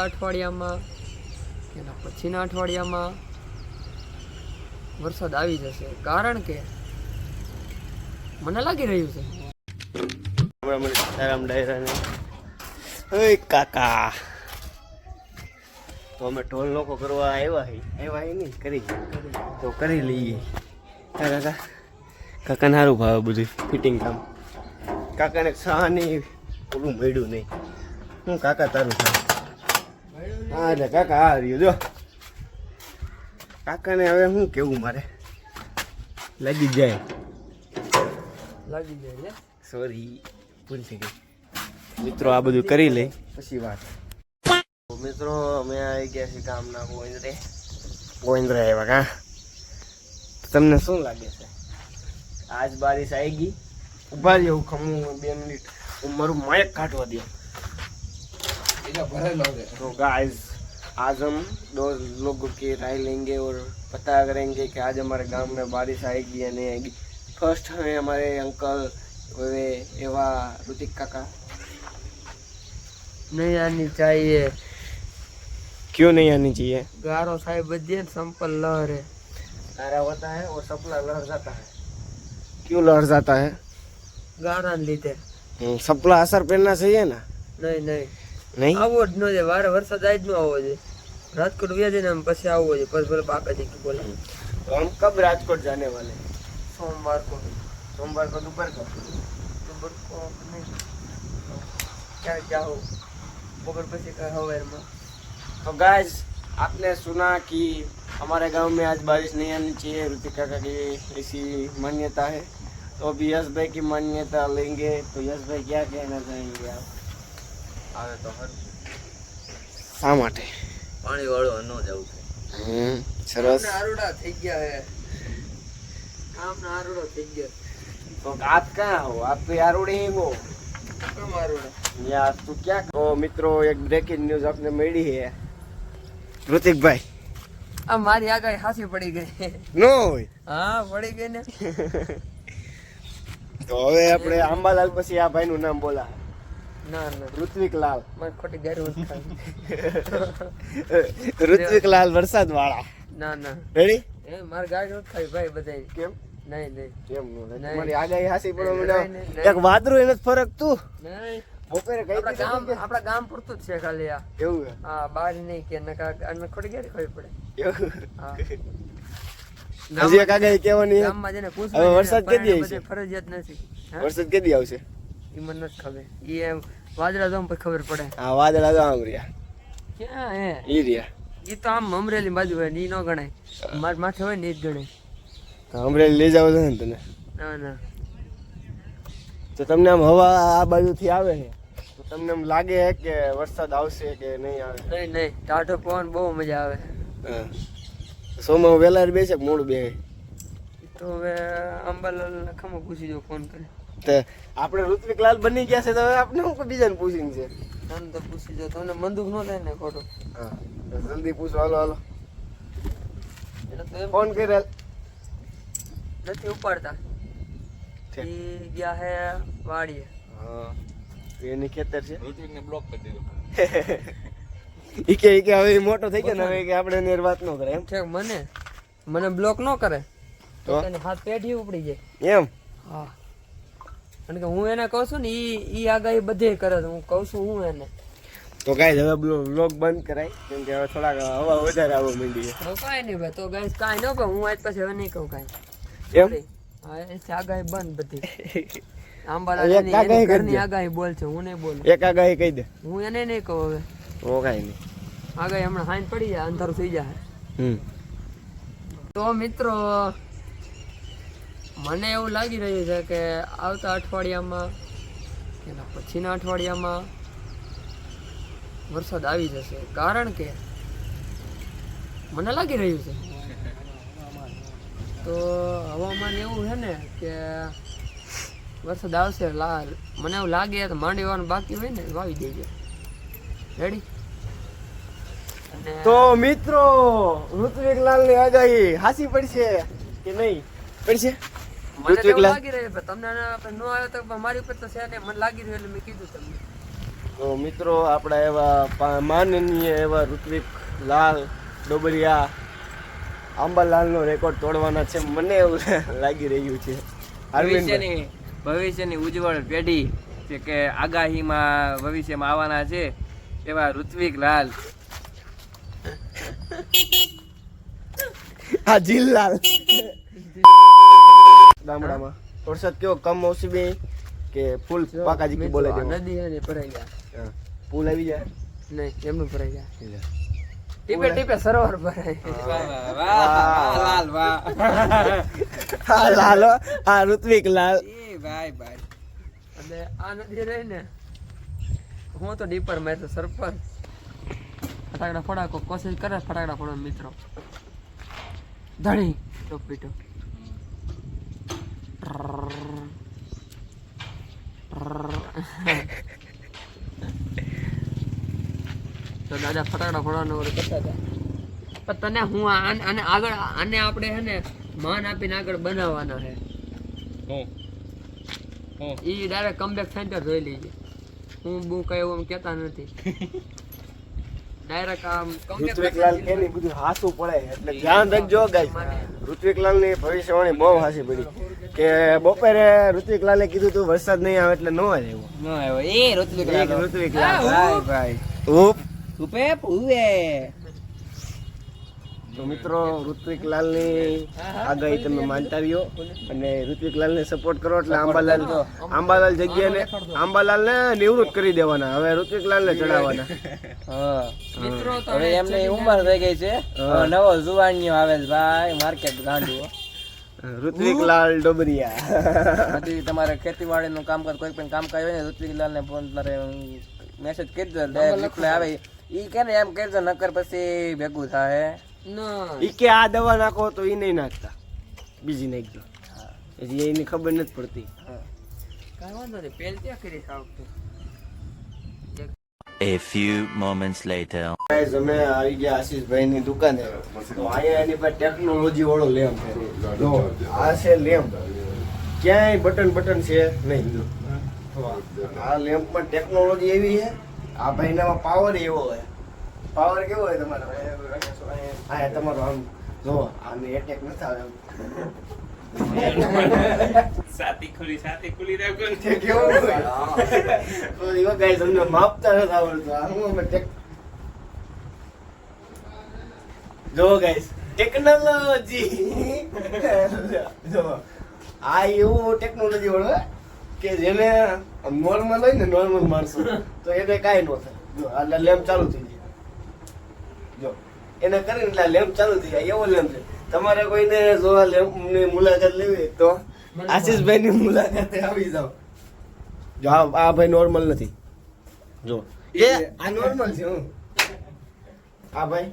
અઠવાડિયામાં એના પછીના અઠવાડિયામાં વરસાદ આવી જશે. કારણ કે મને લાગી રહ્યું છે. ઓય કાકા. તો અમે ઢોલ લોકો કરવા આવ્યા હી. આવ્યા હી નહીં, કરી તો કરી લઈએ. કાકા. કાકાને સારું ભાવે બધું ફિટિંગ કામ. કાકાને સહાની ઓલું મળ્યું નહીં. હું કાકા તારું થાય હા એટલે કાકા આ રહ્યું જો. કાકાને હવે શું કેવું મારે? લાગી જાય. લાગી જાય સોરી ભૂલ થઈ ગઈ. મિત્રો આ બધું કરી લે. પછી વાત. મિત્રો અમે આવી ગયા છીએ ગામના ગોવિંદરે. ગોવિંદરે આવ્યા કા? તમને શું લાગે છે? આજ બારિશ આવી ગઈ? ઊભા રહ્યો હું ખમું બે મિનિટ. હું મારું માયક કાઢવા દે तो गाइस आज हम दो लोगों की राय लेंगे और पता करेंगे कि आज हमारे गाँव में बारिश आएगी या नहीं आएगी। फ़र्स्ट हमें हमारे अंकल वे एवा रुतिक काका। नहीं आनी चाहिए। क्यों नहीं आनी चाहिए? गारो साहेब बजे संपल लहर है। गारा होता है और सपला लहर जाता है। क्यों लहर जाता है? गारा लीधे। हम्म, सपला असर पहनना चाहिए ना? नहीं नहीं। નહીં नहीं આવો જ ન છે વારે વરસાદ આજ નો આવો છે રાજકોટ વ્યા જઈને આમ પછી આવવો છે પછી ભલે પાકા જઈ બોલે तो हम कब राजकोट जाने वाले हैं? સોમવાર કો सोमवार को दोपहर को ખબર કો નહીં ક્યાં જાઓ બપોર પછી કઈ હવારમાં तो गाइस आपने सुना कि हमारे गांव में आज बारिश नहीं आनी चाहिए ऋतिक काका की ऐसी मान्यता है तो अभी यश भाई की मान्यता लेंगे तो यश भाई क्या कहना चाहेंगे आप આવે તો સારું આ માટે? પાણી વાળું ન જવું હમ સરસ. આરોડા થઈ ગયા હે. કામ ના આરોડો થઈ ગયો. તો આજ ક્યાં હો? આપ તો આરોડે ગો કેમ આરોડા. યાર તું ક્યાં તો મિત્રો એક બ્રેકિંગ ન્યૂઝ આપને મળી હે ઋતિકભાઈ આ મારી આગળ હાસી પડી ગઈ નો હા પડી ગઈ ને. તો હવે આપણે આંબાલાલ પછી આ ભાઈનું નામ બોલા ના ના. ઋત્વિક લાલ. મને ખોટી નથી ઋત્વિક લાલ વરસાદ વાળા ના ના. રેડી એ મારે ગાડી નથી ખાવી ભાઈ બધાય. કેમ? નહીં નહીં. કેમ નો? નહીં. આગાહી હાસી પડો મને. નહીં, નહીં. એક વાદળું એને ફરક તું. નહીં. બપોરે કઈ આપણા ગામ આપણા ગામ પૂરતું જ છે ખાલી આ. એવું હા બહાર નહીં કે નકા ખોટી ખાવી પડે. એવું હા. હજી એક. ગામમાં જઈને પૂછ હવે વરસાદ કેદી આવશે? ફરજિયાત નથી? વરસાદ કેદી આવશે? મને નથી ખબર. ઈ એમ વાદળા જોમ પછી ખબર પડે. આ વાદળા આમ રહ્યા. ક્યાં હે? ઈ રહ્યા. ઈ તો આમ અમરેલી બાજુ હોય ને ઈ ન ગણાય. માર માથે હોય ને ઈ જ ગણાય. અમરેલી લઈ જાવ ને તને ના ના. તો તમને આમ હવા આ બાજુથી આવે ને તો તમને એમ લાગે કે વરસાદ આવશે કે નહીં આવે? નહીં નહીં. ટાઢો પવન બહુ મજા આવે. હા. સોમાં વહેલા બેસે મોડું બે તો હવે અંબાલાલ ખમો પૂછી જો ફોન કરે. તો આપણે ઋત્વિક લાલ બની ગયા છે તો હવે આપણે હું કોઈ બીજાને પૂછીને છે? તમને તો પૂછી જો તમને મંદુક ન થાય ને ખોટું. હા જલ્દી પૂછો હાલો હાલો. ફોન કર્યા. નથી ઉપાડતા. ઈ ગયા હે વાડીએ. હા એની ખેતર છે? ઈ કે ઈ કે હવે મોટો થઈ ગયો ને હવે કે આપણે એની વાત ન કરે એમ? છે મને મને બ્લોક ન કરે. તો? એની હાથ પેઢી ઉપડી જાય. એમ? હા. કારણ કે હું એને કહું છું ને ઈ ઈ આગાહી બધે કરે છે. હું કહું છું હું એને. તો ગાય હવે બ્લોગ બંધ કરાય. કેમ કે હવે થોડાક હવા વધારે આવવા માંડી છે. કાંઈ નહીં ભાઈ. તો ગાઈસ કાંઈ ન કહું. હું આજ પછી હવે નહીં કહું કાંઈ. એમ? હા આગાહી બંધ બધી. ઘરની આગાહી બોલ છે. હું નહીં બોલું. એક આગાહી કહી દે. હું એને નહીં કહું હવે. ઓ કાંઈ નહીં. આગાહી હમણાં હાઈન પડી જાય અંધારું થઈ જાય. હમ. તો મિત્રો મને એવું લાગી રહ્યું છે કે આવતા અઠવાડિયામાં એના પછીના અઠવાડિયામાં વરસાદ આવી જશે. કારણ કે મને લાગી રહ્યું છે. તો હવામાન એવું છે ને કે વરસાદ આવશે મને એવું લાગે તો માંડી વાવવાનું બાકી હોય ને, વાવી દેજો. રેડી તો મિત્રો, ઋત્વિક લાલની આગાહી હાસી પડશે કે નહીં? પડશે? મને એવું લાગી રહ્યું તમને ન આવ્યો તો મારી ઉપર તો છે ને મને લાગી રહ્યું એટલે મેં કીધું તમને. તો મિત્રો આપણા એવા માનનીય એવા ઋત્વિક લાલ ડોબરિયા આંબાલાલનો રેકોર્ડ તોડવાના છે. મને એવું લાગી રહ્યું છે. ભવિષ્યની ભવિષ્યની ઉજ્જવળ પેઢી જે કે આગાહીમાં ભવિષ્યમાં આવવાના છે એવા ઋત્વિક લાલ. હા જીલલાલ ગામડામાં વરસાદ કેવો? કમ મોસમી કે ફૂલ પાકાજી કી બોલે નદી હે ને ભરાઈ ગયા. પુલ ફૂલ આવી જાય? નહીં એમનું ભરાઈ ગયા. ટીપે ટીપે સરોવર ભરાય વાહ, વાહ, વાહ, લાલ વાહ. હા લાલો હા. ઋત્વિક લાલ. એ ભાઈ ભાઈ. અને આ નદી રહી ને હું તો ડીપર મેં તો સરપંચ. ફટાકડા ફટાકો કોશિશ કરે ફટાકડા ફોડો મિત્રો. ધણી તો પીટો તો દાદા ફટાકડા ફોડવાનું કરતા હતા. પણ તને હું આને આગળ આને આપણે હે ને માન આપીને આગળ બનાવવાના છે ઈ ડાયરેક્ટ કમબેક સેન્ટર જોઈ લેજે. હું બહુ કઈ એવું એમ કહેતા નથી. ડાયરેક્ટ આમ comeback ઋત્વિક લાલ કે નહીં બધું હાસું પડે એટલે ધ્યાન રાખજો ગાઈસ. ઋત્વિકલાલની ભવિષ્યવાણી બહુ હાસી પડી. કે બપોરે ઋત્વિક લાલે કીધું તું વરસાદ નહીં આવે એટલે નો આવ્યો. ન આવ્યો. એ ઋત્વિક એક લાલ. ઋત્વિક લાલ. ભાઈ. ભાઈ ઉપ. ઉપે ઉવે તો મિત્રો ઋત્વિક લાલની આગાહી તમે માનતા રહ્યો અને ઋત્વિક લાલ ને સપોર્ટ કરો એટલે આંબાલાલ આંબાલાલ જગ્યાને આંબાલાલ ને નિવૃત્ત કરી દેવાના. હવે ઋત્વિક લાલ ને ચડાવવાના હા. મિત્રો હવે એમને ઉંમર થઈ ગઈ છે. નવો જુવાનિયો આવે છે ભાઈ માર્કેટ ગાંડું ઋત્વિક લાલ ડોબરિયા. બધી તમારે ખેતીવાડી નું કામકાજ કોઈ પણ કામ કામકાજ હોય ને ઋત્વિકલાલ ને ફોન તારે મેસેજ કરી દો. ડાયરેક્ટ આવે. ઈ કે ને એમ કરજો નકર પછી ભેગું થાય. ઈ કે આ દવા નાખો તો ઈ નહીં નાખતા. બીજી નાખજો હજી એની ખબર નથી પડતી. કાંઈ વાંધો નહીં પેલ ત્યાં કરી આ A few moments later. Guys, અમે આવી ગયા આશીષભાઈ ની દુકાને. તો અહીંયા એની પાસે ટેકનોલોજી વાળો લેમ્પ છે. જો આ છે લેમ્પ. ક્યાંય બટન બટન છે નહીં. આ આ લેમ્પમાં ટેકનોલોજી એવી છે આ ભાઈનામાં પાવર એવો હોય પાવર કેવો હોય તમારો? હા તમારો આમ જો આને એટેક નથી આવે સાતી ખુલી સાતી ખુલી રાખો તે કેવો તો એવા guys અમને માપતા નથી આવડતું. આ હું અમે ટેક જો ગાઈસ ટેકનોલોજી જો આ એવું ટેકનોલોજી વાળો કે જેને નોર્મલ હોય ને નોર્મલ માણસો તો એને કાંઈ ન થાય. જો એટલે લેમ્પ ચાલુ થઈ જાય. એને કરીને એટલે લેમ્પ ચાલુ થઈ જાય એવો લેમ્પ છે. તમારે કોઈને જો આ લેમ્પની મુલાકાત લેવી તો આશીષભાઈની મુલાકાતે આવી જાઓ. જો આ આ ભાઈ નોર્મલ નથી. જો. એ આ નોર્મલ છે હું. આ ભાઈ.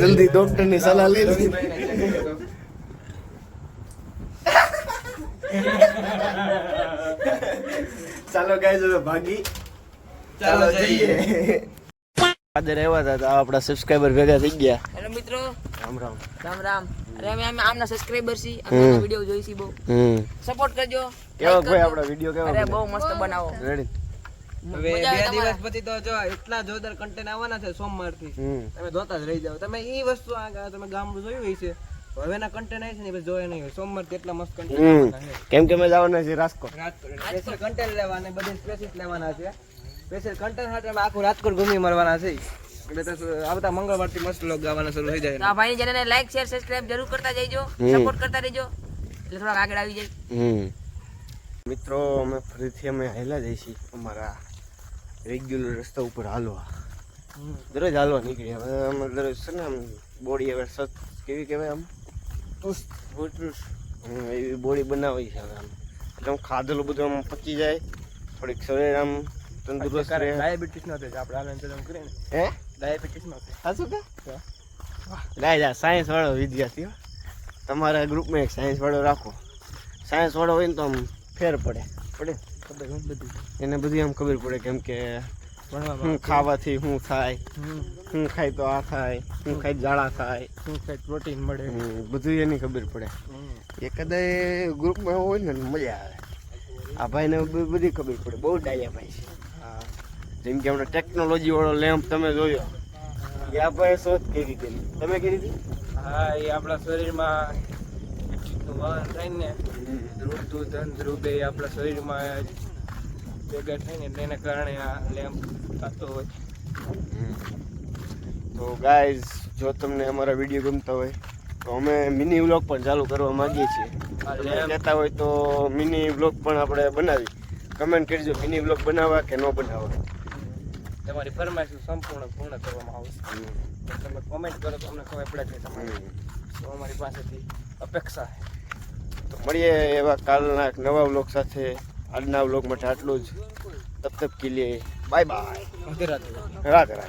જલ્દી ડોક્ટરની સલાહ લઈ લીધી ચાલો ગાય ભાગી. ચાલો જઈએ. આદર રહેવા હતા તો આપણા સબસ્ક્રાઇબર ભેગા થઈ ગયા. હેલો મિત્રો. રામ રામ. રામ રામ. અરે અમે અમે આમના સબસ્ક્રાઇબર છી અમે વિડિયો જોઈ છી બહુ. સપોર્ટ કરજો. કેવો ભાઈ આપણો વિડિયો કેવો અરે બહુ મસ્ત બનાવો. રેડી હવે બે દિવસ પછી તો જો એટલા જોરદાર કન્ટેન્ટ આવવાના છે સોમવારથી તમે જોતા જ રહી જાવ તમે ઈ વસ્તુ આ તમે ગામડું જોયું હોય છે. હવેના કન્ટેન્ટ આવી છે ને બસ જોયા નહીં હોય. સોમવારથી એટલા મસ્ત કન્ટેન્ટ કેમ કે અમે જવાના છે રાજકોટ. રાજકોટ. કન્ટેન્ટ લેવાના બધે સ્પેસિસ લેવાના છે. સ્પેશિયલ કંટન સાથે અમે આખું રાજકોટ ઘૂમી મળવાના છે એટલે તો આવતા મંગળવારથી મસ્ત લોક ગાવાના શરૂ થઈ જાય આ ભાઈ જેને લાઈક શેર સબસ્ક્રાઇબ જરૂર કરતા જઈજો. સપોર્ટ કરતા રહેજો. એટલે થોડાક આગળ આવી જાય. હમ. મિત્રો અમે ફરીથી અમે હાલ્યા જઈશી અમારા રેગ્યુલર રસ્તા ઉપર હાલવા. દરરોજ હાલવા નીકળ્યા હવે અમે દરરોજ છે ને આમ બોડી હવે સત કેવી કહેવાય આમ? ચુસ્ત. ચુસ્ત. હમ, એવી બોડી બનાવી છે હવે આમ. એટલે ખાધેલું બધું આમ પચી જાય. થોડીક શરીર આમ તંદુરસ્ત રહે. ડાયાબિટીસ નો થાય આપણે આનંદ ચલન કરીએ ને. હે? ડાયાબિટીસ નો થાય કે ગાય સાયન્સ વાળો વિદ્યાર્થી તમારા ગ્રુપમાં એક સાયન્સ વાળો રાખો. સાયન્સ વાળો હોય ને તો આમ ફેર પડે. પડે? ખબર હું બધી. એને બધું આમ ખબર પડે કેમ કે હું ખાવાથી શું થાય હું ખાય તો આ થાય શું ખાય ઝાડા થાય. શું ખાય પ્રોટીન મળે. બધું એની ખબર પડે. એ કદાચ ગ્રુપમાં હોય ને મજા આવે. આ ભાઈને બધી ખબર પડે. બહુ ડાયા ભાઈ છે. હા જેમ કે હમણાં ટેકનોલોજી વાળો લેમ્પ તમે જોયો. એ આપણે શોધ કરી હતી. તમે કરી હતી? હા એ આપણા શરીરમાં વહન થાય ને ધ્રુવ ધન ધ્રુવ બે આપણા શરીરમાં ભેગા થાય ને તેના કારણે આ લેમ્પ થતો હોય. તો ગાઈઝ જો તમને અમારા વીડિયો ગમતા હોય તો અમે મિની વ્લોગ પણ ચાલુ કરવા માંગીએ છીએ. કહેતા હોય તો મિની વ્લોગ પણ આપણે બનાવી. કમેન્ટ કરજો મિની વ્લોગ બનાવવા કે ન બનાવવા. તમારી ફરમાઈશ સંપૂર્ણ પૂર્ણ કરવામાં આવશે. તમે કોમેન્ટ કરો તો અમને ખબર પડે કે તમારી તો અમારી પાસેથી અપેક્ષા છે. તો મળીએ એવા કાલના એક નવા વ્લોગ સાથે. આજના વ્લોગ માટે આટલું જ. તબ તબ કે લીએ બાય બાય. રાધે રાધે. રાધે રાધે.